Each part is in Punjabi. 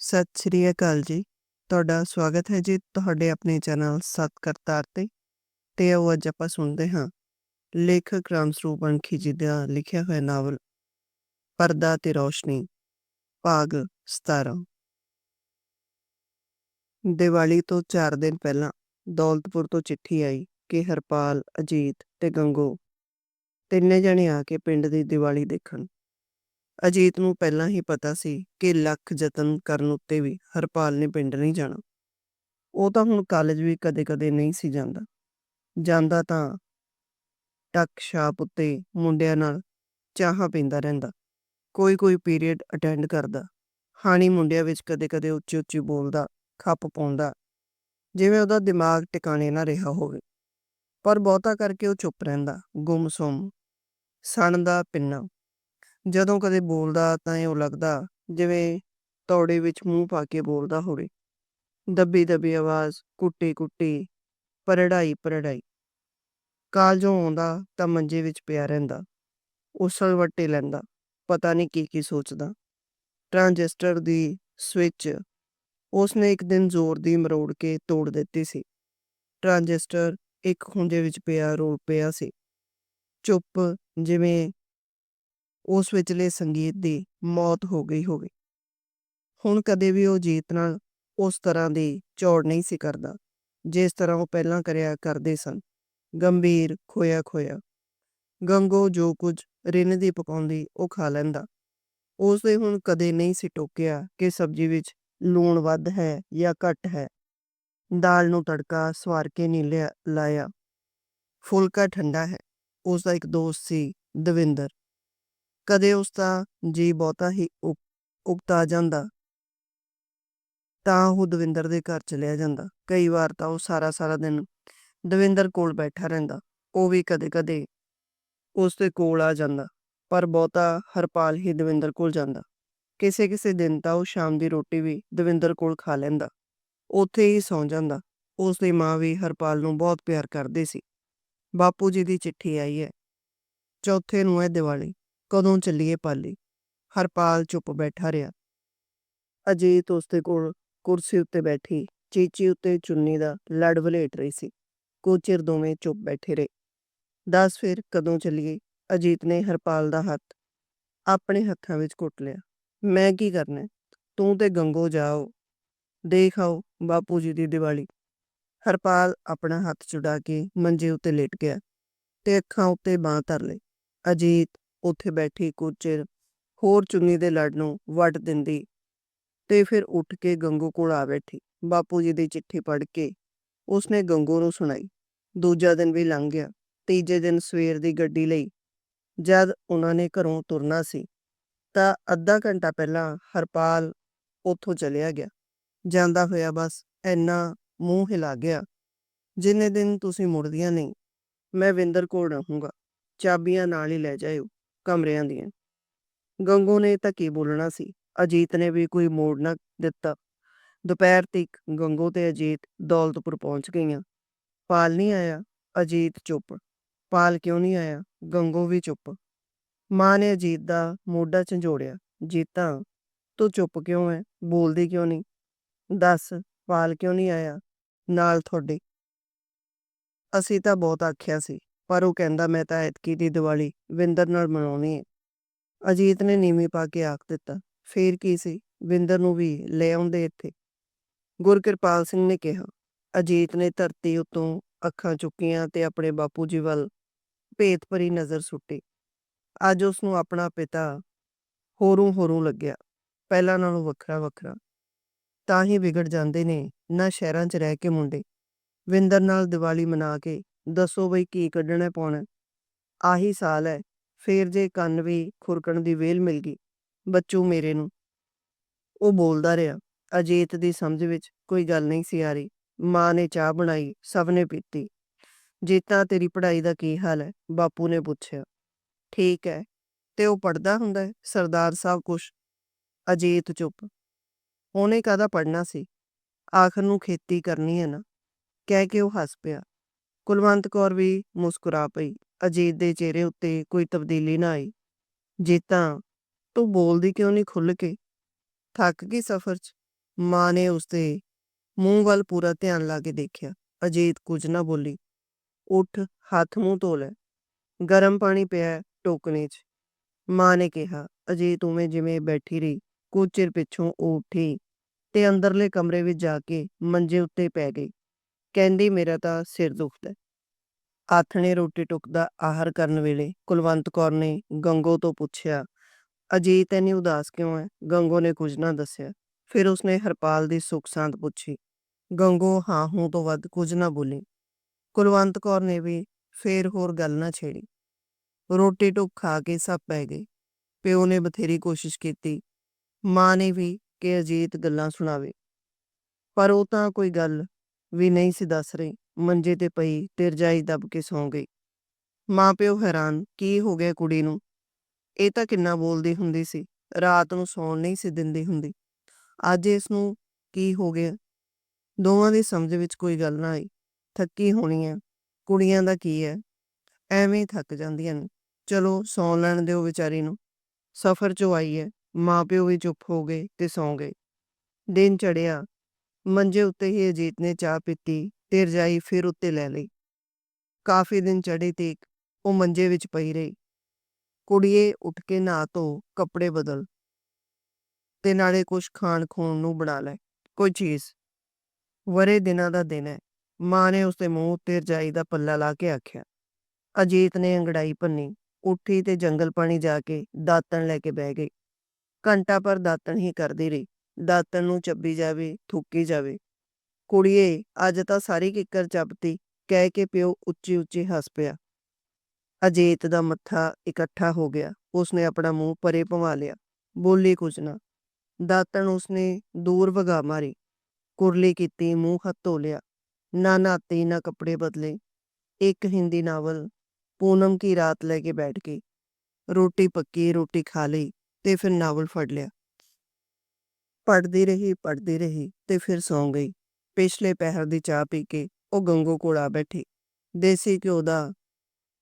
ਸਤਿ ਸ਼੍ਰੀ ਅਕਾਲ ਜੀ। ਤੁਹਾਡਾ ਸਵਾਗਤ ਹੈ ਜੀ ਤੁਹਾਡੇ ਆਪਣੇ ਚੈਨਲ ਸਤ ਕਰਤਾਰ ਤੇ। ਤੇ ਉਹ ਅੱਜ ਆਪਾਂ ਸੁਣਦੇ ਹਾਂ। ਲੇਖਕ ਰਾਮ ਸਰੂਪ ਅੰਖੀ ਜੀ ਦਾ ਲਿਖਿਆ ਹੋਇਆ ਨਾਵਲ ਪਰਦਾ ਤੇ ਰੋਸ਼ਨੀ, ਭਾਗ 17 ਦੀਵਾਲੀ ਤੋਂ 4 ਦਿਨ ਪਹਿਲਾਂ ਦੌਲਤਪੁਰ ਤੋਂ ਚਿੱਠੀ ਆਈ ਕਿ ਹਰਪਾਲ, ਅਜੀਤ ਤੇ ਗੰਗੋ ਤਿੰਨੇ ਜਣੇ ਆ ਕੇ ਪਿੰਡ ਦੀ ਦੀਵਾਲੀ ਦੇਖਣ। ਅਜੀਤ ਨੂੰ ਪਹਿਲਾਂ ਹੀ ਪਤਾ ਸੀ ਕਿ ਲੱਖ ਯਤਨ ਕਰਨ ਉੱਤੇ ਵੀ ਹਰਪਾਲ ਨੇ ਪਿੰਡ ਨਹੀਂ ਜਾਣਾ। ਉਹ ਤਾਂ ਹੁਣ ਕਾਲਜ ਵੀ ਕਦੇ-ਕਦੇ ਨਹੀਂ ਸੀ ਜਾਂਦਾ। ਜਾਂਦਾ ਤਾਂ ਟੱਕ ਛਾਪ ਉੱਤੇ ਮੁੰਡਿਆਂ ਨਾਲ ਚਾਹਾਂ ਪੀਂਦਾ ਰਹਿੰਦਾ। ਕੋਈ ਕੋਈ ਪੀਰੀਅਡ ਅਟੈਂਡ ਕਰਦਾ। ਹਾਣੀ ਮੁੰਡਿਆਂ ਵਿੱਚ ਕਦੇ-ਕਦੇ ਉੱਚੀ-ਉੱਚੀ ਬੋਲਦਾ, ਖੱਪ ਪਾਉਂਦਾ, ਜਿਵੇਂ ਉਹਦਾ ਦਿਮਾਗ ਟਿਕਾਣੇ ਨਾ ਰਿਹਾ ਹੋਵੇ। ਪਰ ਬਹੁਤਾ ਕਰਕੇ ਉਹ ਚੁੱਪ ਰਹਿੰਦਾ, ਗੁੰਮਸੁੰਮ ਸਣਦਾ ਪਿੰਨਾ। ਜਦੋਂ ਕਦੇ ਬੋਲਦਾ ਤਾਂ ਇਉਂ ਲੱਗਦਾ, ਜਿਵੇਂ ਤੌੜੇ ਵਿੱਚ ਮੂੰਹ ਪਾ ਕੇ ਬੋਲਦਾ ਹੋਵੇ। ਦੱਬੀ ਦੱਬੀ ਆਵਾਜ਼, ਕੁੱਟੀ ਕੁੱਟੀ, ਪਰੜਾਈ ਪਰੜਾਈ। ਕਾਲਜੋਂ ਆਉਂਦਾ ਤਾਂ ਮੰਜੇ ਵਿੱਚ ਪਿਆ ਰਹਿੰਦਾ, ਉਸਲ ਵੱਟੇ ਲੈਂਦਾ, ਪਤਾ ਨਹੀਂ ਕੀ ਕੀ ਸੋਚਦਾ। ਟ੍ਰਾਂਜਿਸਟਰ ਦੀ ਸਵਿਚ, ਉਸਨੇ ਇੱਕ ਦਿਨ ਜ਼ੋਰ ਦੀ ਮਰੋੜ ਕੇ ਤੋੜ ਦਿੱਤੀ ਸੀ। ਟ੍ਰਾਂਜਿਸਟਰ ਇੱਕ ਖੁੰਝੇ ਵਿੱਚ ਪਿਆ, ਰੋਲ ਪਿਆ ਸੀ। ਚੁੱਪ, ਜਿਵੇਂ ਉਸ ਵਿਚਲੇ ਸੰਗੀਤ ਦੀ ਮੌਤ ਹੋ ਗਈ ਹੋਵੇ। ਹੁਣ ਕਦੇ ਵੀ ਉਹ ਜੀਤ ਨਾਲ ਉਸ ਤਰ੍ਹਾਂ ਦੀ ਚੌੜ ਨਹੀਂ ਸੀ ਕਰਦਾ, ਜਿਸ ਤਰ੍ਹਾਂ ਉਹ ਪਹਿਲਾਂ ਕਰਿਆ ਕਰਦੇ ਸਨ। ਗੰਭੀਰ ਖੋਇਆ ਖੋਇਆ ਗੰਗੋ ਜੋ ਕੁਝ ਰਿੰਨ ਦੀ ਪਕਾਉਂਦੀ, ਉਹ ਖਾ ਲੈਂਦਾ। ਉਸ ਦੇ ਹੁਣ ਕਦੇ ਨਹੀਂ ਸੀ ਟੋਕਿਆ ਕਿ ਸਬਜ਼ੀ ਵਿੱਚ ਲੂਣ ਵੱਧ ਹੈ ਜਾਂ ਘੱਟ ਹੈ। ਦਾਲ ਨੂੰ ਤੜਕਾ ਸਵਾਰ ਕੇ ਨਹੀਂ ਲਿਆ, ਲਾਇਆ। ਫੁਲਕਾ ਠੰਡਾ ਹੈ ਉਸ ਦਾ ਇੱਕ ਦੋਸਤ ਸੀ ਦਵਿੰਦਰ। ਕਦੇ ਉਸ ਦਾ ਜੀ ਬਹੁਤਾ ਹੀ ਉਕਤਾ ਜਾਂਦਾ। ਤਾਂ ਉਹ ਦਵਿੰਦਰ ਦੇ ਘਰ ਚਲਿਆ ਜਾਂਦਾ। ਕਈ ਵਾਰ ਤਾਂ ਉਹ ਸਾਰਾ ਸਾਰਾ ਦਿਨ ਦਵਿੰਦਰ ਕੋਲ ਬੈਠਾ ਰਹਿੰਦਾ। ਉਹ ਵੀ ਕਦੇ-ਕਦੇ ਉਸ ਦੇ ਕੋਲ ਆ ਜਾਂਦਾ, ਪਰ ਬਹੁਤਾ ਹਰਪਾਲ ਹੀ ਦਵਿੰਦਰ ਕੋਲ ਜਾਂਦਾ। ਕਿਸੇ ਕਿਸੇ ਦਿਨ ਤਾਂ ਉਹ ਸ਼ਾਮ ਦੀ ਰੋਟੀ ਵੀ ਦਵਿੰਦਰ ਕੋਲ ਖਾ ਲੈਂਦਾ। ਉੱਥੇ ਹੀ ਸੌਂ ਜਾਂਦਾ। ਉਸ ਦੀ ਮਾਂ ਵੀ ਹਰਪਾਲ ਨੂੰ ਬਹੁਤ ਪਿਆਰ ਕਰਦੀ ਸੀ। ਬਾਪੂ ਜੀ ਦੀ ਚਿੱਠੀ ਆਈ ਹੈ। ਚੌਥੇ ਨੂੰ ਹੈ ਦੀਵਾਲੀ। ਕਦੋਂ ਚੱਲੀਏ ਪਾਲੀ? ਹਰਪਾਲ ਚੁੱਪ ਬੈਠਾ ਰਿਹਾ। ਅਜੀਤ ਉਸਦੇ ਕੋਲ ਕੁਰਸੀ ਉੱਤੇ ਬੈਠੀ, ਚੀਚੀ ਉੱਤੇ ਚੁੰਨੀ ਦਾ ਲੜ ਵਲੇਟ ਰਹੀ ਸੀ। ਕੁਝ ਚਿਰ ਦੋਵੇਂ ਚੁੱਪ ਬੈਠੇ ਰਹੇ। ਦੱਸ ਫਿਰ ਕਦੋਂ ਚੱਲੀਏ? ਅਜੀਤ ਨੇ ਹਰਪਾਲ ਦਾ ਹੱਥ ਆਪਣੇ ਹੱਥਾਂ ਵਿੱਚ ਘੁੱਟ ਲਿਆ। ਮੈਂ ਕੀ ਕਰਨਾ? ਤੂੰ ਤੇ ਗੰਗੋ ਜਾਓ। ਦੇਖ ਆਓ ਬਾਪੂ ਜੀ ਦੀ ਦੀਵਾਲੀ। ਹਰਪਾਲ ਆਪਣਾ ਹੱਥ ਛੁਡਾ ਕੇ ਮੰਜੇ ਉੱਤੇ ਲੇਟ ਗਿਆ ਤੇ ਅੱਖਾਂ ਉੱਤੇ ਬਾਹ ਧਰ ਲਈ ਅਜੀਤ ਉੱਥੇ ਬੈਠੀ ਕੁਝ ਚਿਰ ਹੋਰ ਚੁੰਨੀ ਦੇ ਲੜ ਨੂੰ ਵੱਟ ਦਿੰਦੀ ਤੇ ਫਿਰ ਉੱਠ ਕੇ ਗੰਗੂ ਕੋਲ ਆ ਬੈਠੀ। ਬਾਪੂ ਜੀ ਦੀ ਚਿੱਠੀ ਪੜ੍ਹ ਕੇ ਉਸਨੇ ਗੰਗੂ ਨੂੰ ਸੁਣਾਈ। ਦੂਜਾ ਦਿਨ ਵੀ ਲੰਘ ਗਿਆ। ਤੀਜੇ ਦਿਨ ਸਵੇਰ ਦੀ ਗੱਡੀ ਲਈ ਜਦ ਉਹਨਾਂ ਨੇ ਘਰੋਂ ਤੁਰਨਾ ਸੀ ਤਾਂ ਅੱਧਾ ਘੰਟਾ ਪਹਿਲਾਂ ਹਰਪਾਲ ਉੱਥੋਂ ਚਲਿਆ ਗਿਆ। ਜਾਂਦਾ ਹੋਇਆ ਬਸ ਐਨਾ ਮੂੰਹ ਹਿਲਾ ਗਿਆ, ਜਿੰਨੇ ਦਿਨ ਤੁਸੀਂ ਮੁੜਦੀਆਂ ਨਹੀਂ, ਮੈਂ ਵਿੰਦਰ ਕੋਲ ਰਹੂੰਗਾ। ਚਾਬੀਆਂ ਨਾਲ ਹੀ ਲੈ ਜਾਇਓ। ਕਮਰਿਆਂ ਦੀਆਂ ਗੰਗੂ ਨੇ ਤਾਂ ਕੀ ਬੋਲਣਾ ਸੀ? ਅਜੀਤ ਨੇ ਵੀ ਕੋਈ ਮੋੜ ਨਾ ਦਿੱਤਾ। ਦੁਪਹਿਰ ਤੱਕ ਗੰਗੂ ਤੇ ਅਜੀਤ ਦੌਲਤਪੁਰ ਪਹੁੰਚ ਗਈਆਂ। ਪਾਲ ਨਹੀਂ ਆਇਆ, ਅਜੀਤ ਚੁੱਪ। ਪਾਲ ਕਿਉਂ ਨਹੀਂ ਆਇਆ? ਗੰਗੂ ਵੀ ਚੁੱਪ। ਮਾਂ ਨੇ ਅਜੀਤ ਦਾ ਮੋਢਾ ਝੰਜੋੜਿਆ। ਜੀਤਾ ਤੂੰ ਚੁੱਪ ਕਿਉਂ ਹੈ ਬੋਲਦੀ ਕਿਉਂ ਨਹੀਂ? ਦੱਸ, ਪਾਲ ਕਿਉਂ ਨਹੀਂ ਆਇਆ? ਨਾਲ ਤੁਹਾਡੇ? ਅਸੀਂ ਤਾਂ ਬਹੁਤ ਆਖਿਆ ਸੀ। ਪਰ ਉਹ ਕਹਿੰਦਾ, ਮੈਂ ਤਾਂ ਐਤਕੀ ਦੀ ਦੀਵਾਲੀ ਵਿੰਦਰ ਨਾਲ ਮਨਾਉਣੀ ਹੈ ਅਜੀਤ ਨੇ ਨੀਵੀਂ ਪਾ ਕੇ ਆਖ ਦਿੱਤਾ। ਫੇਰ ਕੀ ਸੀ? ਵਿੰਦਰ ਨੂੰ ਵੀ ਲੈ ਆਉਂਦੇ ਇੱਥੇ। ਗੁਰਕਿਰਪਾਲ ਸਿੰਘ ਨੇ ਕਿਹਾ, ਅਜੀਤ ਨੇ ਧਰਤੀ ਉਤੋਂ ਅੱਖਾਂ ਚੁੱਕੀਆਂ ਤੇ ਆਪਣੇ ਬਾਪੂ ਜੀ ਵੱਲ ਭੇਤ ਭਰੀ ਨਜ਼ਰ ਸੁੱਟੀ। ਅੱਜ ਉਸ ਨੂੰ ਆਪਣਾ ਪਿਤਾ ਹੋਰੂ ਹੋਰੂ ਲੱਗਿਆ, ਪਹਿਲਾਂ ਨਾਲੋਂ ਵੱਖਰਾ ਵੱਖਰਾ ਤਾਂ ਹੀ ਵਿਗੜ ਜਾਂਦੇ ਨੇ ਨਾ ਸ਼ਹਿਰਾਂ 'ਚ ਰਹਿ ਕੇ ਮੁੰਡੇ। ਵਿੰਦਰ ਨਾਲ ਦੀਵਾਲੀ ਮਨਾ ਕੇ ਦੱਸੋ ਬਈ ਕੀ ਕੱਢਣਾ ਪਾਉਣਾ ਆਹੀ ਸਾਲ ਹੈ, ਫੇਰ ਜੇ ਕੰਨ ਵੀ ਖੁਰਕਣ ਦੀ ਵੇਲ ਮਿਲ ਗਈ, ਬੱਚੂ ਮੇਰੇ ਨੂੰ। ਉਹ ਬੋਲਦਾ ਰਿਹਾ, ਅਜੀਤ ਦੀ ਸਮਝ ਵਿੱਚ ਕੋਈ ਗੱਲ ਨਹੀਂ ਸੀ ਆ ਰਹੀ। ਮਾਂ ਨੇ ਚਾਹ ਬਣਾਈ, ਸਭ ਨੇ ਪੀਤੀ। ਜੀਤਾ, ਤੇਰੀ ਪੜ੍ਹਾਈ ਦਾ ਕੀ ਹਾਲ ਹੈ? ਬਾਪੂ ਨੇ ਪੁੱਛਿਆ। ਠੀਕ ਹੈ, ਤੇ ਉਹ ਪੜਦਾ ਹੁੰਦਾ ਹੈ? ਸਰਦਾਰ ਸਾਹਿਬ ਕੁਛ। ਅਜੀਤ ਚੁੱਪ। ਉਹਨੇ ਕਾਦਾ ਪੜਨਾ ਸੀ? ਆਖਰ ਨੂੰ ਖੇਤੀ ਕਰਨੀ ਹੈ ਨਾ। ਕਹਿ ਕੇ ਉਹ ਹੱਸ ਪਿਆ। ਕੁਲਵੰਤ ਕੌਰ ਵੀ ਮੁਸਕਰਾ ਪਈ। ਅਜੀਤ ਦੇ ਚਿਹਰੇ ਉੱਤੇ ਕੋਈ ਤਬਦੀਲੀ ਨਾ ਆਈ। ਜੇ ਤਾਂ ਤੂੰ ਬੋਲਦੀ ਕਿਉਂ ਨਹੀਂ ਖੁੱਲ ਕੇ? ਥੱਕ ਗਈ ਸਫ਼ਰ 'ਚ? ਮਾਂ ਨੇ ਉਸਦੇ ਮੂੰਹ ਵੱਲ ਪੂਰਾ ਧਿਆਨ ਲਾ ਕੇ ਦੇਖਿਆ। ਅਜੀਤ ਕੁਝ ਨਾ ਬੋਲੀ। ਉੱਠ, ਹੱਥ ਮੂੰਹ ਧੋ ਲੈ। ਗਰਮ ਪਾਣੀ ਪਿਆ ਹੈ ਟੋਕਨੇ 'ਚ। ਮਾਂ ਨੇ ਕਿਹਾ। ਅਜੀਤ ਉਵੇਂ ਜਿਵੇਂ ਬੈਠੀ ਰਹੀ, ਕੁਝ ਚਿਰ ਪਿੱਛੋਂ ਉਹ ਉੱਠੀ ਤੇ ਅੰਦਰਲੇ ਕਮਰੇ ਵਿੱਚ ਜਾ ਕੇ ਮੰਜੇ ਉੱਤੇ ਪੈ ਗਈ। ਕਹਿੰਦੀ, ਮੇਰਾ ਤਾਂ ਸਿਰ ਦੁਖਦਾ ਹੈ। ਆਥਣੇ ਰੋਟੀ ਟੁੱਕ ਦਾ ਆਹਰ ਕਰਨ ਵੇਲੇ ਕੁਲਵੰਤ ਕੌਰ ਨੇ ਗੰਗੋ ਤੋਂ ਪੁੱਛਿਆ, ਅਜੀਤ, ਇੰਨੀ ਉਦਾਸ ਕਿਉਂ ਹੈ? ਗੰਗੋ ਨੇ ਕੁਝ ਨਾ ਦੱਸਿਆ। ਫਿਰ ਉਸਨੇ ਹਰਪਾਲ ਦੀ ਸੁੱਖ ਸਾਂਦ ਪੁੱਛੀ। ਗੰਗੋ ਹਾਂ, ਹੂੰ ਤੋਂ ਵੱਧ ਕੁਝ ਨਾ ਬੋਲੀ। ਕੁਲਵੰਤ ਕੌਰ ਨੇ ਵੀ ਫੇਰ ਹੋਰ ਗੱਲ ਨਾ ਛੇੜੀ। ਰੋਟੀ ਟੁੱਕ ਖਾ ਕੇ ਸਭ ਪੈ ਗਏ। ਪਿਓ ਨੇ ਬਥੇਰੀ ਕੋਸ਼ਿਸ਼ ਕੀਤੀ। ਮਾਂ ਨੇ ਵੀ ਕਿ ਅਜੀਤ ਗੱਲਾਂ ਸੁਣਾਵੇ। ਪਰ ਉਹ ਤਾਂ ਕੋਈ ਗੱਲ ਵੀ ਨਹੀਂ ਸੀ ਦੱਸ ਰਹੀ। ਮੰਜੇ ਤੇ ਪਈ ਤੇ ਰਜਾਈ ਦੱਬ ਕੇ ਸੌਂ ਗਈ। ਮਾਂ ਪਿਓ ਹੈਰਾਨ, ਕੀ ਹੋ ਗਿਆ ਕੁੜੀ ਨੂੰ? ਇਹ ਤਾਂ ਕਿੰਨਾ ਬੋਲਦੀ ਹੁੰਦੀ ਸੀ। ਰਾਤ ਨੂੰ ਸੌਣ ਨਹੀਂ ਸੀ ਦਿੰਦੀ ਹੁੰਦੀ। ਅੱਜ ਇਸ ਨੂੰ ਕੀ ਹੋ ਗਿਆ? ਦੋਵਾਂ ਦੀ ਸਮਝ ਵਿੱਚ ਕੋਈ ਗੱਲ ਨਾ ਆਈ। ਥੱਕੀ ਹੋਣੀ ਹੈ ਕੁੜੀਆਂ ਦਾ ਕੀ ਹੈ? ਐਵੇਂ ਥੱਕ ਜਾਂਦੀਆਂ ਨੇ। ਚਲੋ ਸੌਂ ਲੈਣ ਦਿਓ ਵਿਚਾਰੀ ਨੂੰ। ਸਫ਼ਰ ਚੋਂ ਆਈ ਹੈ। ਮਾਂ ਪਿਓ ਵੀ ਚੁੱਪ ਹੋ ਗਏ ਤੇ ਸੌਂ ਗਏ। ਦਿਨ ਚੜਿਆ ਮੰਜੇ ਉੱਤੇ ਹੀ ਅਜੀਤ ਨੇ ਚਾਹ ਪੀਤੀ ਤੇ ਰਜਾਈ ਫਿਰ ਉੱਤੇ ਲੈ ਲਈ। ਕਾਫੀ ਦਿਨ ਚੜੇ ਤੇ ਉਹ ਮੰਜੇ ਵਿੱਚ ਪਈ ਰਹੀ। ਕੁੜੀਏ, ਉੱਠ ਕੇ ਨਹਾ ਧੋ, ਕੱਪੜੇ ਬਦਲ ਤੇ ਨਾਲੇ ਕੁਛ ਖਾਣ ਖੂਣ ਨੂੰ ਬਣਾ ਲੈ। ਕੋਈ ਚੀਜ਼। ਵਰੇ ਦਿਨਾਂ ਦਾ ਦਿਨ ਹੈ। ਮਾਂ ਨੇ ਉਸਦੇ ਮੂੰਹ ਉੱਤੇ ਰਜਾਈ ਦਾ ਪੱਲਾ ਲਾ ਕੇ ਆਖਿਆ। ਅਜੀਤ ਨੇ ਅੰਗੜਾਈ ਭੰਨੀ, ਉੱਠੀ ਤੇ ਜੰਗਲ ਪਾਣੀ ਜਾ ਕੇ ਦਾਤਣ ਲੈ ਕੇ ਬਹਿ ਗਈ। ਘੰਟਾ ਪਰ ਦਾਤਣ ਹੀ ਕਰਦੀ ਰਹੀ। ਦਾਤਣ ਨੂੰ ਚੱਬੀ ਜਾਵੇ, ਥੁੱਕੀ ਜਾਵੇ। ਕੁੜੀਏ, ਅੱਜ ਤਾਂ ਸਾਰੀ ਕਿੱਕਰ ਚੱਬਤੀ, ਕਹਿ ਕੇ ਪਿਓ ਉੱਚੀ ਉੱਚੀ ਹੱਸ ਪਿਆ। ਅਜੀਤ ਦਾ ਮੱਥਾ ਇਕੱਠਾ ਹੋ ਗਿਆ। ਉਸਨੇ ਆਪਣਾ ਮੂੰਹ ਪਰੇ ਭਵਾ ਲਿਆ। ਬੋਲੀ ਕੁਝ ਨਾ। ਦਾਤਣ ਉਸਨੇ ਦੂਰ ਵਗਾ ਮਾਰੀ। ਕੁਰਲੀ ਕੀਤੀ, ਮੂੰਹ ਹੱਥ ਧੋ ਲਿਆ। ਨਾ ਨਾਤੀ, ਨਾ ਕੱਪੜੇ ਬਦਲੇ। ਇੱਕ ਹਿੰਦੀ ਨਾਵਲ, ਪੂਨਮ ਕੀ ਰਾਤ ਲੈ ਕੇ ਬੈਠ ਗਈ। ਰੋਟੀ ਪੱਕੀ, ਰੋਟੀ ਖਾ ਲਈ ਤੇ ਫਿਰ ਨਾਵਲ ਫੜ ਲਿਆ। ਪੜ੍ਹਦੀ ਰਹੀ ਪੜ੍ਹਦੀ ਰਹੀ ਤੇ ਫਿਰ ਸੌਂ ਗਈ। ਪਿਛਲੇ ਪਹਿਰ ਦੀ ਚਾਹ ਪੀ ਕੇ ਉਹ ਗੰਗੋ ਕੋਲ ਆ ਬੈਠੀ। ਦੇਸੀ ਘਿਓ ਦਾ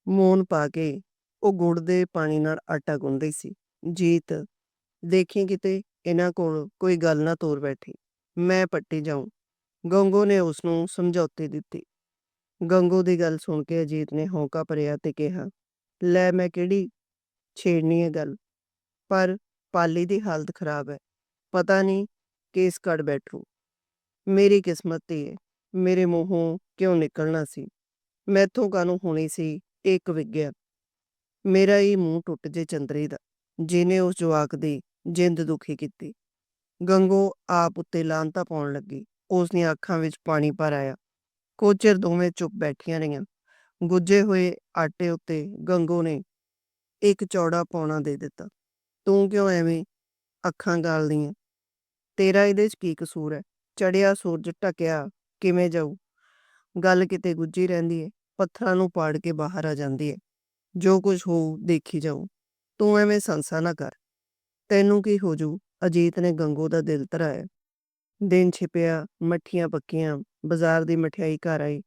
ਮੂਨ ਪਾ ਕੇ ਉਹ ਗੁੜ ਦੇ ਪਾਣੀ ਨਾਲ ਆਟਾ ਗੁੰਨਦੀ ਸੀ। ਜੀਤ, ਦੇਖੀ ਕਿਤੇ ਇਹਨਾਂ ਕੋਲ ਕੋਈ ਗੱਲ ਨਾ ਤੋਰ ਬੈਠੀ। ਮੈਂ ਪੱਟੀ ਜਾਉਂ ਗੰਗੋ ਨੇ ਉਸ ਨੂੰ ਸਮਝੌਤੀ ਦਿੱਤੀ। ਗੰਗੋ ਦੀ ਗੱਲ ਸੁਣ ਕੇ ਅਜੀਤ ਨੇ ਹੌਂਕਾ ਭਰਿਆ ਤੇ ਕਿਹਾ, ਲੈ ਮੈਂ ਕਿਹੜੀ ਛੇੜਨੀ ਹੈ ਗੱਲ? ਪਰ ਪਾਲੀ ਦੀ ਹਾਲਤ ਖਰਾਬ ਹੈ ਪਤਾ ਨਹੀਂ ਕੇਸ ਕੜ ਬੈਠੂ। ਮੇਰੀ ਕਿਸਮਤ ਤੇ ਹੈ ਮੇਰੇ ਮੂੰਹੋਂ ਕਿਉਂ ਨਿਕਲਣਾ ਸੀ? ਮੈਥੋਂ ਕਾਨੂੰ ਹੋਣੀ ਸੀ ਇੱਕ ਵਿਗਿਆ? ਮੇਰਾ ਹੀ ਮੂੰਹ ਟੁੱਟ ਜੇ ਚੰਦਰੀ ਦਾ, ਜਿਹਨੇ ਉਸ ਜਵਾਕ ਦੀ ਜਿੰਦ ਦੁਖੀ ਕੀਤੀ। ਗੰਗੋ ਆਪ ਉੱਤੇ ਲਾਂਤਾ ਪਾਉਣ ਲੱਗੀ। ਉਸ ਦੀਆਂ ਅੱਖਾਂ ਵਿੱਚ ਪਾਣੀ ਭਰ ਆਇਆ। ਕੋਚਰ ਦੋਵੇਂ ਚੁੱਪ ਬੈਠੀਆਂ ਰਹੀਆਂ। ਗੁੱਜੇ ਹੋਏ ਆਟੇ ਉੱਤੇ ਗੰਗੋ ਨੇ ਇੱਕ ਚੌੜਾ ਪੌਣਾ ਦੇ ਦਿੱਤਾ। ਤੂੰ ਕਿਉਂ ਐਵੇਂ ਅੱਖਾਂ ਗਾਲਦੀਆਂ? ਤੇਰਾ ਇਹਦੇ 'ਚ ਕੀ ਕਸੂਰ ਹੈ? ਚੜਿਆ ਸੂਰਜ ਟਕਿਆ ਕਿਵੇਂ ਜਾਊ? ਗੱਲ ਕਿਤੇ ਗੁੱਜੀ ਰਹਿੰਦੀ ਏ, ਪੱਥਰਾਂ ਨੂੰ ਪਾੜ ਕੇ ਬਾਹਰ ਆ ਜਾਂਦੀ ਹੈ ਜੋ ਕੁਝ ਹੋਊ, ਦੇਖੀ ਜਾਊ। ਤੂੰ ਐਵੇਂ ਸੰਸਾ ਨਾ ਕਰ। ਤੈਨੂੰ ਕੀ ਹੋ ਜੂ ਅਜੀਤ ਨੇ ਗੰਗੋ ਦਾ ਦਿਲ ਧਰਾਇਆ। ਦਿਨ ਛਿਪਿਆ, ਮੱਠੀਆਂ ਪੱਕੀਆਂ, ਬਾਜ਼ਾਰ ਦੀ ਮਠਿਆਈ ਘਰ ਆਈ।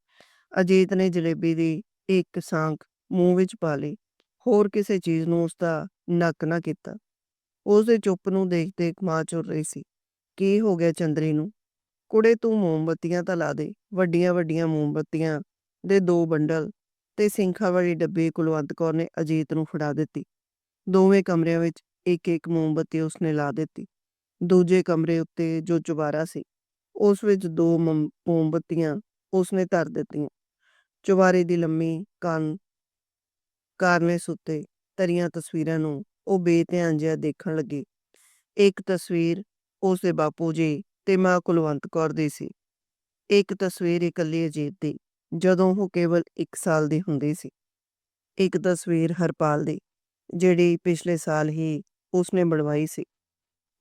ਅਜੀਤ ਨੇ ਜਲੇਬੀ ਦੀ ਇੱਕ ਸਾਂਕ ਮੂੰਹ ਵਿੱਚ ਪਾ ਲਈ। ਹੋਰ ਕਿਸੇ ਚੀਜ਼ ਨੂੰ ਉਸ ਦਾ ਨੱਕ ਨਾ ਕੀਤਾ। ਉਸ ਦੇ ਚੁੱਪ ਨੂੰ ਦੇਖਦੇ ਮਾਂ ਚੁਰ ਰਹੀ ਸੀ। ਕੀ ਹੋ ਗਿਆ ਚੰਦਰੀ ਨੂੰ? ਕੁੜੇ ਤੂੰ ਮੋਮਬੱਤੀਆਂ ਤਾਂ ਲਾ ਦੇ, ਵੱਡੀਆਂ ਵੱਡੀਆਂ ਮੋਮਬੱਤੀਆਂ ਦੇ ਦੋ ਬੰਡਲ ਤੇ ਸਿੰਖਾ ਵਾਲੀ ਡੱਬੀ ਕੁਲਵੰਤ ਕੌਰ ਨੇ ਅਜੀਤ ਨੂੰ ਫੜਾ ਦਿੱਤੀ। ਦੋਵੇਂ ਕਮਰਿਆਂ ਵਿੱਚ ਇੱਕ ਇੱਕ ਮੋਮਬੱਤੀ ਉਸਨੇ ਲਾ ਦਿੱਤੀ। ਦੂਜੇ ਕਮਰੇ ਉੱਤੇ ਜੋ ਚੁਬਾਰਾ ਸੀ, ਉਸ ਵਿੱਚ ਦੋ ਮਮ- ਮੋਮਬੱਤੀਆਂ ਉਸਨੇ ਧਰ ਦਿੱਤੀਆਂ। ਚੁਬਾਰੇ ਦੀ ਲੰਮੀ ਕੰਨ, ਕਾਰਨੇ ਸੁੱਤੇ ਤਰੀਆਂ ਤਸਵੀਰਾਂ ਨੂੰ ਉਹ ਬੇਧਿਆਨ ਜਿਹਾ ਦੇਖਣ ਲੱਗੀ। ਇੱਕ ਤਸਵੀਰ ਉਸਦੇ ਬਾਪੂ ਜੀ ਤੇ ਮਾਂ ਕੁਲਵੰਤ ਕੌਰ ਦੀ ਸੀ। ਇੱਕ ਤਸਵੀਰ ਇਕੱਲੀ ਅਜੀਤ ਦੀ, ਜਦੋਂ ਉਹ ਕੇਵਲ 1 ਸਾਲ ਦੀ ਹੁੰਦੀ ਸੀ। ਇੱਕ ਤਸਵੀਰ ਹਰਪਾਲ ਦੀ, ਜਿਹੜੀ ਪਿਛਲੇ ਸਾਲ ਹੀ ਉਸਨੇ ਬਣਵਾਈ ਸੀ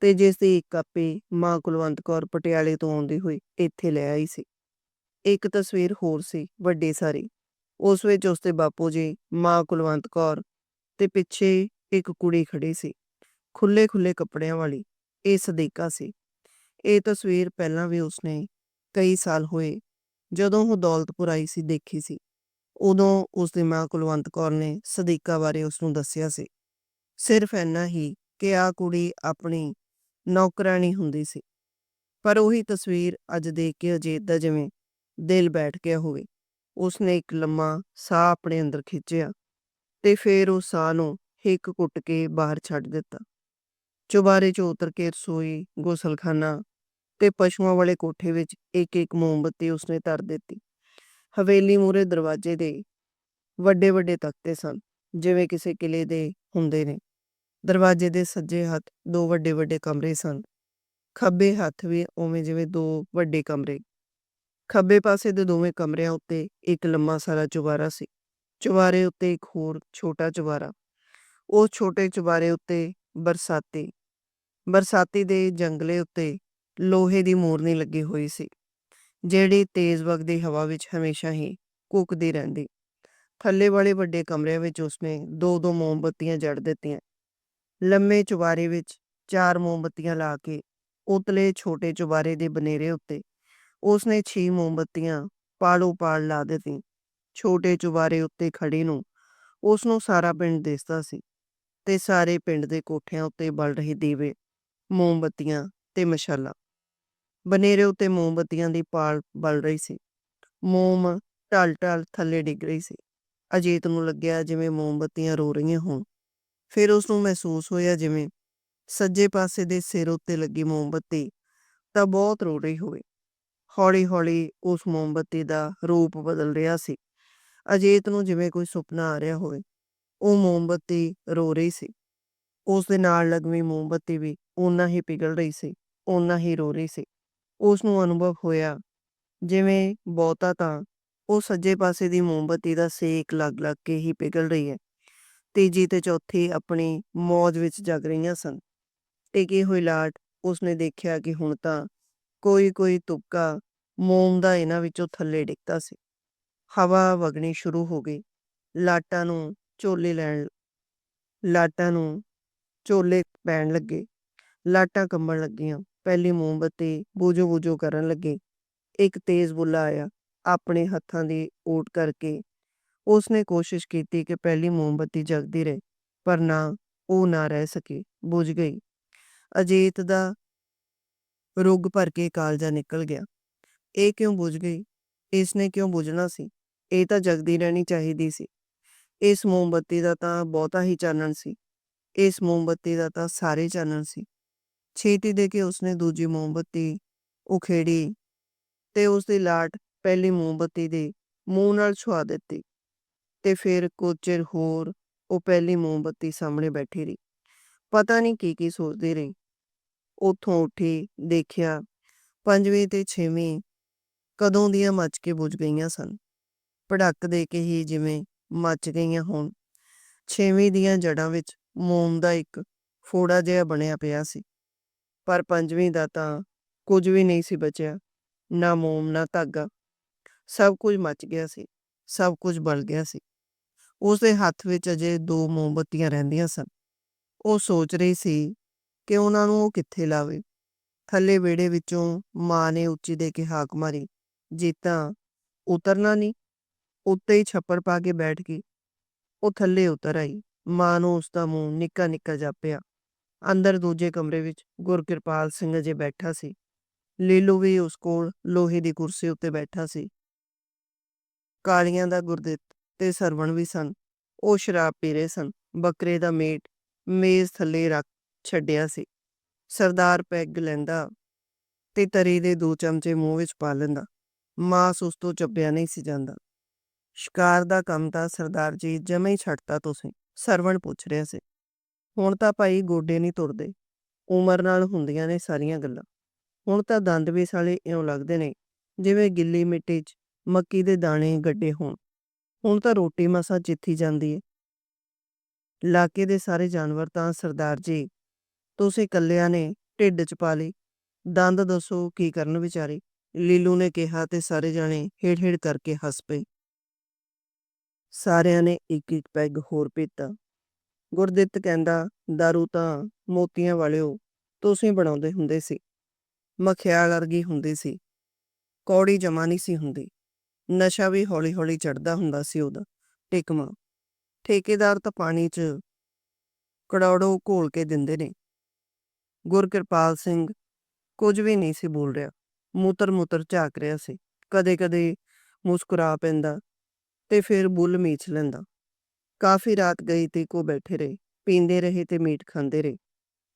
ਤੇ ਜਿਸ ਦੀ ਇੱਕ ਕਾਪੀ ਮਾਂ ਕੁਲਵੰਤ ਕੌਰ ਪਟਿਆਲੇ ਤੋਂ ਆਉਂਦੀ ਹੋਈ ਇੱਥੇ ਲੈ ਆਈ ਸੀ। ਇੱਕ ਤਸਵੀਰ ਹੋਰ ਸੀ ਵੱਡੀ ਸਾਰੀ, ਉਸ ਵਿੱਚ ਉਸਦੇ ਬਾਪੂ ਜੀ, ਮਾਂ ਕੁਲਵੰਤ ਕੌਰ ਤੇ ਪਿੱਛੇ ਇੱਕ ਕੁੜੀ ਖੜੀ ਸੀ ਖੁੱਲੇ ਖੁੱਲੇ ਕੱਪੜਿਆਂ ਵਾਲੀ। ਇਹ ਸਦੀਕਾ ਸੀ। ਇਹ ਤਸਵੀਰ ਪਹਿਲਾਂ ਵੀ ਉਸਨੇ ਕਈ ਸਾਲ ਹੋਏ ਜਦੋਂ ਉਹ ਦੌਲਤਪੁਰ ਆਈ ਸੀ, ਦੇਖੀ ਸੀ। ਉਦੋਂ ਉਸਦੀ ਮਾਂ ਕੁਲਵੰਤ ਕੌਰ ਨੇ ਸਦੀਕਾ ਬਾਰੇ ਉਸ ਨੂੰ ਦੱਸਿਆ ਸੀ। ਸਿਰਫ ਇੰਨਾ ਹੀ ਕਿ ਆ ਕੁੜੀ ਆਪਣੀ ਨੌਕਰਾਨੀ ਹੁੰਦੀ ਸੀ। ਪਰ ਉਹੀ ਤਸਵੀਰ ਅੱਜ ਦੇਖ ਕੇ ਅਜੀਤ ਦਾ ਜਿਵੇਂ ਦਿਲ ਬੈਠ ਗਿਆ ਹੋਵੇ। ਉਸਨੇ ਇੱਕ ਲੰਮਾ ਸਾਹ ਆਪਣੇ ਅੰਦਰ ਖਿੱਚਿਆ ਤੇ ਫਿਰ ਉਹ ਸਾਹ ਨੂੰ ਹਿੱਕ ਕੁੱਟ ਕੇ ਬਾਹਰ ਛੱਡ ਦਿੱਤਾ। ਚੁਬਾਰੇ 'ਚੋਂ ਉਤਰ ਕੇ ਰਸੋਈ, ਗੁਸਲਖਾਨਾ ਤੇ ਪਸ਼ੂਆਂ ਵਾਲੇ ਕੋਠੇ ਵਿੱਚ ਇੱਕ ਇੱਕ ਮੋਮਬੱਤੀ ਉਸਨੇ ਧਰ ਦਿੱਤੀ। ਹਵੇਲੀ ਮੂਰੇ ਦਰਵਾਜ਼ੇ ਦੇ ਵੱਡੇ ਵੱਡੇ ਤਖਤੇ ਸਨ, ਜਿਵੇਂ ਕਿਸੇ ਕਿਲੇ ਦੇ ਹੁੰਦੇ ਨੇ। ਦਰਵਾਜ਼ੇ ਦੇ ਸੱਜੇ ਹੱਥ ਦੋ ਵੱਡੇ ਵੱਡੇ ਕਮਰੇ ਸਨ। ਖੱਬੇ ਹੱਥ ਵੀ ਉਵੇਂ ਜਿਵੇਂ ਦੋ ਵੱਡੇ ਕਮਰੇ। ਖੱਬੇ ਪਾਸੇ ਦੇ ਦੋਵੇਂ ਕਮਰਿਆਂ ਉੱਤੇ ਇੱਕ ਲੰਮਾ ਸਾਰਾ ਚੁਬਾਰਾ ਸੀ। ਚੁਬਾਰੇ ਉੱਤੇ ਇੱਕ ਹੋਰ ਛੋਟਾ ਚੁਬਾਰਾ। ਉਹ ਛੋਟੇ ਚੁਬਾਰੇ ਉੱਤੇ ਬਰਸਾਤੀ ਬਰਸਾਤੀ ਦੇ ਜੰਗਲੇ ਉੱਤੇ ਲੋਹੇ ਦੀ ਮੋਰਨੀ ਲੱਗੀ ਹੋਈ ਸੀ, ਜਿਹੜੀ ਤੇਜ਼ ਵਗਦੀ ਹਵਾ ਵਿੱਚ ਹਮੇਸ਼ਾ ਹੀ ਕੁੱਕਦੀ ਰਹਿੰਦੀ। ਥੱਲੇ ਵਾਲੇ ਵੱਡੇ ਕਮਰਿਆਂ ਵਿੱਚ ਉਸਨੇ ਦੋ ਦੋ ਮੋਮਬੱਤੀਆਂ ਜੜ ਦਿੱਤੀਆਂ। ਲੰਮੇ ਚੁਬਾਰੇ ਵਿੱਚ ਚਾਰ ਮੋਮਬੱਤੀਆਂ ਲਾ ਕੇ ਉਤਲੇ ਛੋਟੇ ਚੁਬਾਰੇ ਦੇ ਬਨੇਰੇ ਉੱਤੇ ਉਸਨੇ ਛੇ ਮੋਮਬੱਤੀਆਂ ਪਾਲੋ ਪਾਲ ਲਾ ਦਿੱਤੀਆਂ। ਛੋਟੇ ਚੁਬਾਰੇ ਉੱਤੇ ਖੜੀ ਨੂੰ ਉਸ ਨੂੰ ਸਾਰਾ ਪਿੰਡ ਦਿਸਦਾ ਸੀ ਤੇ ਸਾਰੇ ਪਿੰਡ ਦੇ ਕੋਠਿਆਂ ਉੱਤੇ ਬਲ ਰਹੇ ਦੀਵੇ ਮੋਮਬੱਤੀਆਂ ਤੇ ਮਸ਼ਾਲਾਂ। ਬਨੇਰੇ ਉੱਤੇ ਮੋਮਬੱਤੀਆਂ ਦੀ ਪਾਲ ਬਲ ਰਹੀ ਸੀ। ਮੋਮ ਢਲ ਢਲ ਥੱਲੇ ਡਿੱਗ ਰਹੀ ਸੀ। ਅਜੀਤ ਨੂੰ ਲੱਗਿਆ ਜਿਵੇਂ ਮੋਮਬੱਤੀਆਂ ਰੋ ਰਹੀਆਂ ਹੋਣ। ਫਿਰ ਉਸ ਨੂੰ ਮਹਿਸੂਸ ਹੋਇਆ ਜਿਵੇਂ ਸੱਜੇ ਪਾਸੇ ਦੇ ਸਿਰ ਉੱਤੇ ਲੱਗੀ ਮੋਮਬੱਤੀ ਤਾਂ ਬਹੁਤ ਰੋ ਰਹੀ ਹੋਵੇ। ਹੌਲੀ ਹੌਲੀ ਉਸ ਮੋਮਬੱਤੀ ਦਾ ਰੂਪ ਬਦਲ ਰਿਹਾ ਸੀ। ਅਜੀਤ ਨੂੰ ਜਿਵੇਂ ਕੋਈ ਸੁਪਨਾ ਆ ਰਿਹਾ ਹੋਵੇ। ਉਹ ਮੋਮਬੱਤੀ ਰੋ ਰਹੀ ਸੀ। ਉਸ ਦੇ ਨਾਲ ਲੱਗਵੀਂ ਮੋਮਬੱਤੀ ਵੀ ਓਨਾ ਹੀ ਪਿਘਲ ਰਹੀ ਸੀ, ਓਨਾ ਹੀ ਰੋ ਰਹੀ ਸੀ। ਉਸ ਨੂੰ ਅਨੁਭਵ ਹੋਇਆ, ਜਿਵੇਂ ਬਹੁਤਾ ਤਾਂ ਉਹ ਸੱਜੇ ਪਾਸੇ ਦੀ ਮੋਮਬੱਤੀ ਦਾ ਸੇਕ ਲੱਗ ਲੱਗ ਕੇ ਹੀ ਪਿਘਲ ਰਹੀ ਹੈ। ਤੀਜੀ ਤੇ ਚੌਥੀ ਆਪਣੀ ਮੌਜ ਵਿੱਚ ਜਗ ਰਹੀਆਂ ਸਨ। ਟਿਕੀ ਹੋਈ ਲਾਟ ਉਸਨੇ ਦੇਖਿਆ ਕਿ ਹੁਣ ਤਾਂ ਕੋਈ ਕੋਈ ਤੁਪਕਾ ਮੋਮ ਦਾ ਇਹਨਾਂ ਵਿੱਚੋਂ ਥੱਲੇ ਡਿੱਗਦਾ ਸੀ। ਹਵਾ ਵਗਣੀ ਸ਼ੁਰੂ ਹੋ ਗਈ। ਲਾਟਾਂ ਨੂੰ ਝੋਲੇ ਲੈਣ, ਲਾਟਾਂ ਨੂੰ ਝੋਲੇ ਪੈਣ ਲੱਗੇ। ਲਾਟਾਂ ਕੰਬਣ ਲੱਗੀਆਂ। ਪਹਿਲੀ ਮੋਮਬੱਤੀ ਬੂਝੋ ਬੂਝੋ ਕਰਨ ਲੱਗੀ। ਇੱਕ ਤੇਜ਼ ਬੁੱਲਾ ਆਇਆ, ਆਪਣੇ ਹੱਥਾਂ ਦੀ ਓਟ ਕਰਕੇ। ਉਸਨੇ ਕੋਸ਼ਿਸ਼ ਕੀਤੀ ਕਿ ਪਹਿਲੀ ਮੋਮਬੱਤੀ ਜਗਦੀ ਰਹੇ, ਪਰ ਨਾ, ਉਹ ਨਾ ਰਹਿ ਸਕੀ। ਬੁਝ ਗਈ। ਅਜੀਤ ਦਾ ਰੁੱਗ ਭਰ ਕੇ ਕਾਲਜਾ ਨਿਕਲ ਗਿਆ। ਇਹ ਕਿਉਂ ਬੁਝ ਗਈ? ਇਸ ਨੇ ਕਿਉਂ ਬੁਝਣਾ ਸੀ? ਇਹ ਤਾਂ ਜਗਦੀ ਰਹਿਣੀ ਚਾਹੀਦੀ ਸੀ। ਇਸ ਮੋਮਬੱਤੀ ਦਾ ਤਾਂ ਬਹੁਤਾ ਹੀ ਚਾਨਣ ਸੀ। ਇਸ ਮੋਮਬੱਤੀ ਦਾ ਤਾਂ ਸਾਰੇ ਚਾਨਣ ਸੀ। ਛੇਤੀ ਦੇ ਕੇ ਉਸਨੇ ਦੂਜੀ ਮੋਮਬੱਤੀ ਉਖੇੜੀ ਤੇ ਉਸ ਦੀ ਲਾਟ ਪਹਿਲੀ ਮੋਮਬੱਤੀ ਦੇ ਮੂੰਹ ਨਾਲ ਛੁਆ ਦਿੱਤੀ ਤੇ ਫਿਰ ਕੁਝ ਚਿਰ ਹੋਰ ਉਹ ਪਹਿਲੀ ਮੋਮਬੱਤੀ ਸਾਹਮਣੇ ਬੈਠੀ ਰਹੀ। ਪਤਾ ਨਹੀਂ ਕੀ ਕੀ ਸੋਚਦੀ ਰਹੀ। ਉੱਥੋਂ ਉੱਠੀ, ਦੇਖਿਆ ਪੰਜਵੀਂ ਤੇ ਛੇਵੀਂ ਕਦੋਂ ਦੀਆਂ ਮੱਚ ਕੇ ਬੁਝ ਗਈਆਂ ਸਨ। ਭੜਕ ਦੇ ਕੇ ਹੀ ਜਿਵੇਂ ਮੱਚ ਗਈਆਂ ਹੋਣ। ਛੇਵੀਂ ਦੀਆਂ ਜੜਾਂ ਵਿੱਚ ਮੋਮ ਦਾ ਇੱਕ ਫੋੜਾ ਜਿਹਾ ਬਣਿਆ ਪਿਆ ਸੀ। ਪਰ ਪੰਜਵੀਂ ਦਾ ਤਾਂ ਕੁਝ ਵੀ ਨਹੀਂ ਸੀ ਬਚਿਆ, ਨਾ ਮੋਮ, ਨਾ ਧਾਗਾ। ਸਭ ਕੁਝ ਮੱਚ ਗਿਆ ਸੀ, ਸਭ ਕੁਝ ਬਲ ਗਿਆ ਸੀ। ਉਸ ਦੇ ਹੱਥ ਵਿੱਚ ਅਜੇ ਦੋ ਮੋਮਬੱਤੀਆਂ ਰਹਿੰਦੀਆਂ ਸਨ। ਉਹ ਸੋਚ ਰਹੀ ਸੀ ਕਿ ਉਹਨਾਂ ਨੂੰ ਉਹ ਕਿੱਥੇ ਲਾਵੇ। ਥੱਲੇ ਵਿਹੜੇ ਵਿੱਚੋਂ ਮਾਂ ਨੇ ਉੱਚੀ ਦੇ ਕੇ ਹਾਕ ਮਾਰੀ ਜੇ ਤਾਂ ਉਤਰਨਾ ਨਹੀਂ ਉੱਤੇ ਹੀ ਛੱਪੜ ਪਾ ਕੇ ਬੈਠ ਗਈ। ਉਹ ਥੱਲੇ ਉਤਰ ਆਈ। ਮਾਂ ਨੂੰ ਉਸ ਦਾ ਮੂੰਹ ਨਿੱਕਾ ਨਿੱਕਾ ਜਾਪਿਆ ਅੰਦਰ ਦੂਜੇ ਕਮਰੇ ਵਿੱਚ ਗੁਰਕਿਰਪਾਲ ਸਿੰਘ ਅਜੇ ਬੈਠਾ ਸੀ। ਲੀਲੂ ਵੀ ਉਸ ਕੋਲ ਲੋਹੇ ਦੀ ਕੁਰਸੀ ਉੱਤੇ ਬੈਠਾ ਸੀ। ਕਾਲੀਆਂ ਦਾ ਗੁਰਦਿੱਤ ਤੇ ਸਰਵਣ ਵੀ ਸਨ। ਉਹ ਸ਼ਰਾਬ ਪੀ ਰਹੇ ਸਨ। ਬੱਕਰੇ ਦਾ ਮੀਟ ਮੇਜ਼ ਥੱਲੇ ਰੱਖ ਛੱਡਿਆ ਸੀ। ਸਰਦਾਰ ਪੈਗ ਲੈਂਦਾ ਤੇ ਤਰੀ ਦੇ ਦੋ ਚਮਚੇ ਮੂੰਹ ਵਿੱਚ ਪਾ ਲੈਂਦਾ। ਮਾਸ ਉਸ ਤੋਂ ਚੱਪਿਆ ਨਹੀਂ ਸੀ ਜਾਂਦਾ। ਸ਼ਿਕਾਰ ਦਾ ਕੰਮ ਤਾਂ ਸਰਦਾਰ ਜੀ ਜਮੇ ਹੀ ਛੱਡਤਾ ਤੁਸੀਂ, ਸਰਵਣ ਪੁੱਛ ਰਿਹਾ ਸੀ। ਹੁਣ ਤਾਂ ਭਾਈ ਗੋਡੇ ਨਹੀਂ ਤੁਰਦੇ। ਉਮਰ ਨਾਲ ਹੁੰਦੀਆਂ ਨੇ ਸਾਰੀਆਂ ਗੱਲਾਂ। ਹੁਣ ਤਾਂ ਦੰਦ ਵੀ ਸਾਲੇ ਇਉਂ ਲੱਗਦੇ ਨੇ, ਜਿਵੇਂ ਗਿੱਲੀ ਮਿੱਟੀ 'ਚ ਮੱਕੀ ਦੇ ਦਾਣੇ ਗੱਡੇ ਹੋਣ। ਹੁਣ ਤਾਂ ਰੋਟੀ ਮਸਾ ਚਿੱਥੀ ਜਾਂਦੀ ਏ। ਇਲਾਕੇ ਦੇ ਸਾਰੇ ਜਾਨਵਰ ਤਾਂ ਸਰਦਾਰ ਜੀ, ਤੁਸੀਂ ਕੱਲਿਆਂ ਨੇ ਢਿੱਡ 'ਚ ਪਾ ਲਈ ਦੰਦ ਦੱਸੋ ਕੀ ਕਰਨ ਵਿਚਾਰੇ? ਲੀਲੂ ਨੇ ਕਿਹਾ ਤੇ ਸਾਰੇ ਜਾਣੇ ਹੇੜ ਹੇੜ ਕਰਕੇ ਹੱਸ ਪਏ। ਸਾਰਿਆਂ ਨੇ ਇੱਕ ਇੱਕ ਪੈਗ ਹੋਰ ਪੀਤਾ। ਗੁਰਦਿੱਤ ਕਹਿੰਦਾ दारू ਤਾਂ ਮੋਤੀਆਂ ਵਾਲਿਓ ਤੁਸੀਂ ਬਣਾਉਂਦੇ ਹੁੰਦੇ ਸੀ। ਮਖਿਆਲ ਵਰਗੀ ਹੁੰਦੀ ਸੀ। ਕੌੜੀ ਜਮਾ ਨਹੀਂ ਸੀ ਹੁੰਦੀ। ਨਸ਼ਾ ਵੀ ਹੌਲੀ ਹੌਲੀ ਚੜਦਾ ਹੁੰਦਾ ਸੀ ਉਹਦਾ। ਟਿਕਮਾ। ਠੇਕੇਦਾਰ ਤਾਂ ਪਾਣੀ 'ਚ ਕੜੌੜੋ ਘੋਲ ਕੇ ਦਿੰਦੇ ਨੇ। ਗੁਰਕਿਰਪਾਲ ਸਿੰਘ ਕੁਝ ਵੀ ਨਹੀਂ ਸੀ ਬੋਲ ਰਿਹਾ। ਮੂਤਰ-ਮੂਤਰ ਝਾਕ ਰਿਹਾ ਸੀ। ਕਦੇ-ਕਦੇ ਮੁਸਕਰਾ ਪੈਂਦਾ ਤੇ ਫਿਰ ਬੁੱਲ ਮੀਚ ਲੈਂਦਾ। ਕਾਫੀ ਰਾਤ ਗਈ ਤੇ ਕੋ ਬੈਠੇ ਰਹੇ, ਪੀਂਦੇ ਰਹੇ ਤੇ ਮੀਟ ਖਾਂਦੇ ਰਹੇ।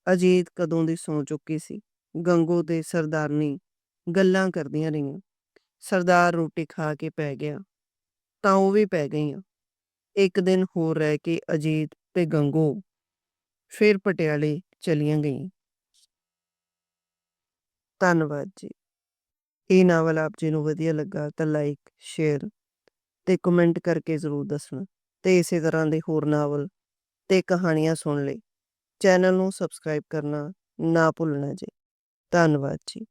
ਅਜੀਤ ਕਦੋਂ ਦੀ ਸੌਂ ਚੁੱਕੀ ਸੀ? ਗੰਗੋ ਤੇ ਸਰਦਾਰਨੀ ਗੱਲਾਂ ਕਰਦੀਆਂ ਰਹੀਆਂ। ਸਰਦਾਰ ਰੋਟੀ ਖਾ ਕੇ ਪੈ ਗਿਆ। ਤਾਂ ਉਹ ਵੀ ਪੈ ਗਈਆਂ। ਇੱਕ ਦਿਨ ਹੋਰ ਰਹਿ ਕੇ ਅਜੀਤ ਤੇ ਗੰਗੋ ਫਿਰ ਪਟਿਆਲੇ ਚਲੀਆਂ ਗਈਆਂ। ਧੰਨਵਾਦ ਜੀ। ਇਹ ਨਾਵਲ ਆਪ ਜੀ ਨੂੰ ਵਧੀਆ ਲੱਗਾ ਤਾਂ ਲਾਈਕ ਸ਼ੇਅਰ ਤੇ ਕਮੈਂਟ ਕਰਕੇ ਜ਼ਰੂਰ ਦੱਸਣਾ। ਤੇ ਇਸੇ ਤਰ੍ਹਾਂ ਦੇ ਹੋਰ ਨਾਵਲ ਤੇ ਕਹਾਣੀਆਂ ਸੁਣ ਲਈ ਚੈਨਲ ਨੂੰ ਸਬਸਕ੍ਰਾਈਬ ਕਰਨਾ ਨਾ ਭੁੱਲਣਾ ਜੀ। ਧੰਨਵਾਦ ਜੀ।